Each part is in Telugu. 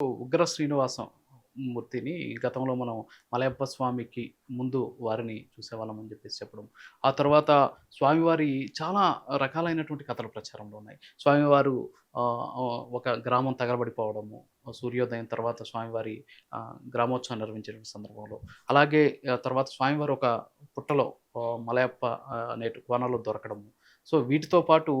ఉగ్ర శ్రీనివాసం మూర్తిని గతంలో మనం మలయప్ప స్వామికి ముందు వారిని చూసేవాళ్ళం అని చెప్పేసి చెప్పడం. ఆ తర్వాత స్వామివారి చాలా రకాలైనటువంటి కథలు ప్రచారంలో ఉన్నాయి. స్వామివారు ఒక గ్రామం తగలబడిపోవడము సూర్యోదయం తర్వాత స్వామివారి గ్రామోత్సవం నిర్వహించిన సందర్భంలో. అలాగే తర్వాత స్వామివారు ఒక పుట్టలో మలయప్ప ఆ, నేటి వనలో దొరకడము. సో వీటితో పాటు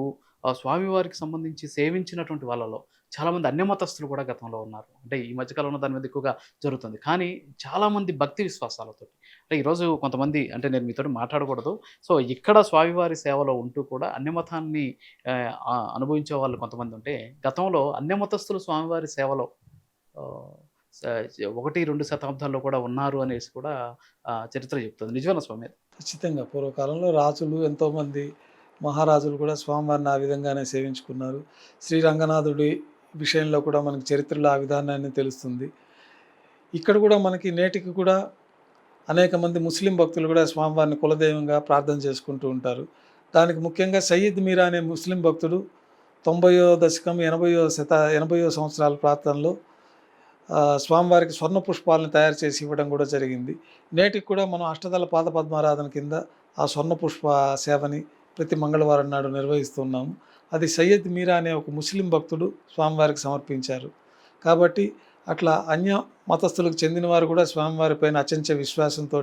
ఆ, స్వామివారికి సంబంధించి సేవించినటువంటి వాళ్ళలో చాలామంది అన్యమతస్తులు కూడా గతంలో ఉన్నారు. అంటే ఈ మధ్యకాలంలో దాని మీద ఎక్కువగా జరుగుతుంది. కానీ చాలామంది భక్తి విశ్వాసాలతో అంటే ఈరోజు కొంతమంది అంటే నేను మీతో మాట్లాడకూడదు. సో ఇక్కడ స్వామివారి సేవలో ఉంటూ కూడా అన్యమతాన్ని మతాన్ని అనుభవించే వాళ్ళు కొంతమంది ఉంటే గతంలో అన్యమతస్తులు స్వామివారి సేవలో ఒకటి రెండు శతాబ్దాల్లో కూడా ఉన్నారు అనేసి కూడా చరిత్ర చెప్తుంది. నిజమైన స్వామి? ఖచ్చితంగా. పూర్వకాలంలో రాజులు ఎంతోమంది మహారాజులు కూడా స్వామివారిని ఆ విధంగానే సేవించుకున్నారు. శ్రీరంగనాథుడి విషయంలో కూడా మనకి చరిత్రలో ఆ విధానాన్ని తెలుస్తుంది. ఇక్కడ కూడా మనకి నేటికి కూడా అనేక మంది ముస్లిం భక్తులు కూడా స్వామివారిని కులదైవంగా ప్రార్థన చేసుకుంటూ ఉంటారు. దానికి ముఖ్యంగా సయ్యద్ మీరా అనే ముస్లిం భక్తుడు తొంభయో దశకం ఎనభయో శత ఎనభయో సంవత్సరాల ప్రాంతంలో స్వామివారికి స్వర్ణ పుష్పాలను తయారు చేసి ఇవ్వడం కూడా జరిగింది. నేటికి కూడా మనం అష్టదళ పాద పద్మారాధన కింద ఆ స్వర్ణ పుష్ప సేవని ప్రతి మంగళవారం నాడు నిర్వహిస్తున్నాము. అది సయ్యద్ మీరా అనే ఒక ముస్లిం భక్తుడు స్వామివారికి సమర్పించారు. కాబట్టి అట్లా అన్య మతస్థులకు చెందిన వారు కూడా స్వామివారి పైన అచంచ విశ్వాసంతో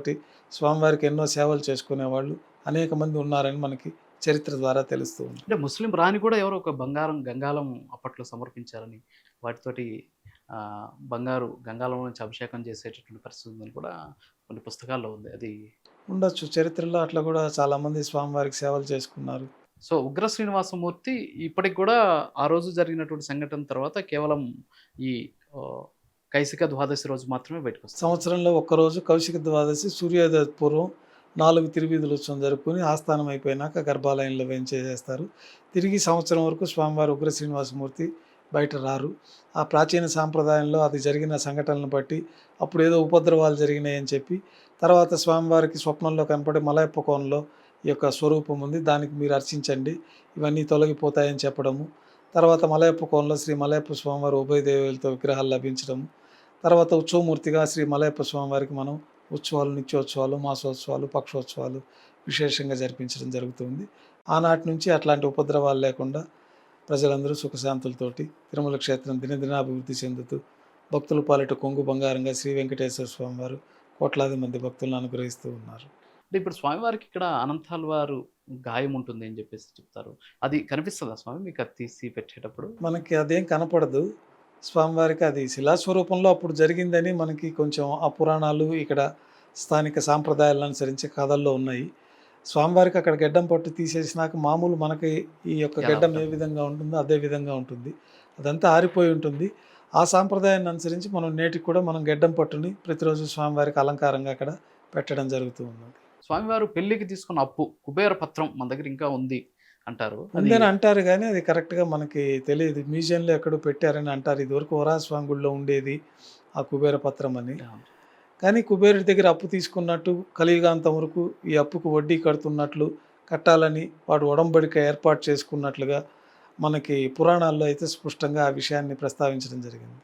స్వామివారికి ఎన్నో సేవలు చేసుకునేవాళ్ళు అనేక మంది ఉన్నారని మనకి చరిత్ర ద్వారా తెలుస్తూ ఉంది. అంటే ముస్లిం రాణి కూడా ఎవరో ఒక బంగారం గంగాలం అప్పట్లో సమర్పించారని వాటితోటి బంగారు గంగాలం నుంచి అభిషేకం చేసేటటువంటి పరిస్థితి ఉందని కూడా కొన్ని పుస్తకాల్లో ఉంది. అది ఉండొచ్చు. చరిత్రలో అట్లా కూడా చాలామంది స్వామివారికి సేవలు చేసుకున్నారు. సో ఉగ్ర శ్రీనివాసమూర్తి ఇప్పటికి కూడా ఆ రోజు జరిగినటువంటి సంఘటన తర్వాత కేవలం ఈ కైసిక ద్వాదశి రోజు మాత్రమే బయటకు సంవత్సరంలో ఒక్కరోజు కౌశిక ద్వాదశి సూర్యోదయ పూర్వం నాలుగు తిరువీధుల ఉత్సవం జరుపుకొని ఆస్థానం అయిపోయినాక గర్భాలయంలో వేంచేస్తారు తిరిగి సంవత్సరం వరకు స్వామివారి ఉగ్ర శ్రీనివాసమూర్తి బయట రారు. ఆ ప్రాచీన సాంప్రదాయంలో అది జరిగిన సంఘటనలను బట్టి అప్పుడు ఏదో ఉపద్రవాలు జరిగినాయి అని చెప్పి తర్వాత స్వామివారికి స్వప్నంలో కనపడే మలయప్ప కోణంలో ఈ యొక్క స్వరూపం ఉంది. దానికి మీరు అర్చించండి. ఇవన్నీ తొలగిపోతాయని చెప్పడము. తర్వాత మలయప్ప కోణంలో శ్రీ మలయప్ప స్వామివారి ఉభయ దేవులతో విగ్రహాలు లభించడము. తర్వాత ఉత్సవమూర్తిగా శ్రీ మలయప్ప స్వామివారికి మనం ఉత్సవాలు నిత్యోత్సవాలు మాసోత్సవాలు పక్షోత్సవాలు విశేషంగా జరిపించడం జరుగుతుంది. ఆనాటి నుంచి అట్లాంటి ఉపద్రవాలు లేకుండా ప్రజలందరూ సుఖశాంతులతోటి తిరుమల క్షేత్రం దినదినాభివృద్ధి చెందుతూ భక్తుల పాలిట కొంగు బంగారంగా శ్రీ వెంకటేశ్వర స్వామివారు కోట్లాది మంది భక్తులను అనుగ్రహిస్తూ ఉన్నారు. అంటే ఇప్పుడు స్వామివారికి ఇక్కడ అనంతాల వారు గాయం ఉంటుంది అని చెప్పేసి చెప్తారు. అది కనిపిస్తుందా స్వామి మీకు అది తీసి పెట్టేటప్పుడు? మనకి అదేం కనపడదు. స్వామివారికి అది శిలాస్వరూపంలో అప్పుడు జరిగిందని మనకి కొంచెం ఆ పురాణాలు ఇక్కడ స్థానిక సాంప్రదాయాలను అనుసరించి కథల్లో ఉన్నాయి. స్వామివారికి అక్కడ గెడ్డం పట్టు తీసేసినాక మామూలు మనకి ఈ యొక్క గెడ్డం ఏ? విధంగా ఉంటుందో అదే విధంగా ఉంటుంది. అదంతా ఆరిపోయి ఉంటుంది. ఆ సాంప్రదాయాన్ని అనుసరించి మనం నేటికి కూడా మనం గెడ్డం పట్టుని ప్రతిరోజు స్వామివారికి అలంకారంగా అక్కడ పెట్టడం జరుగుతూ ఉన్నది స్వామివారు పెళ్ళికి తీసుకున్న అప్పు కుబేర పత్రం మన దగ్గర ఇంకా ఉంది అంటారు. ఉందని అంటారు కానీ అది కరెక్ట్గా మనకి తెలియదు. మ్యూజియంలో ఎక్కడో పెట్టారని అంటారు. ఇదివరకు వరాస్వామి గుడిలో ఉండేది ఆ కుబేర పత్రం అని. కానీ కుబేరుడి దగ్గర అప్పు తీసుకున్నట్టు కలియుగాంతం వరకు ఈ అప్పుకు వడ్డీ కడుతున్నట్లు కట్టాలని వాడు ఒడంబడిక ఏర్పాటు చేసుకున్నట్లుగా మనకి పురాణాల్లో అయితే స్పష్టంగా ఆ విషయాన్ని ప్రస్తావించడం జరిగింది.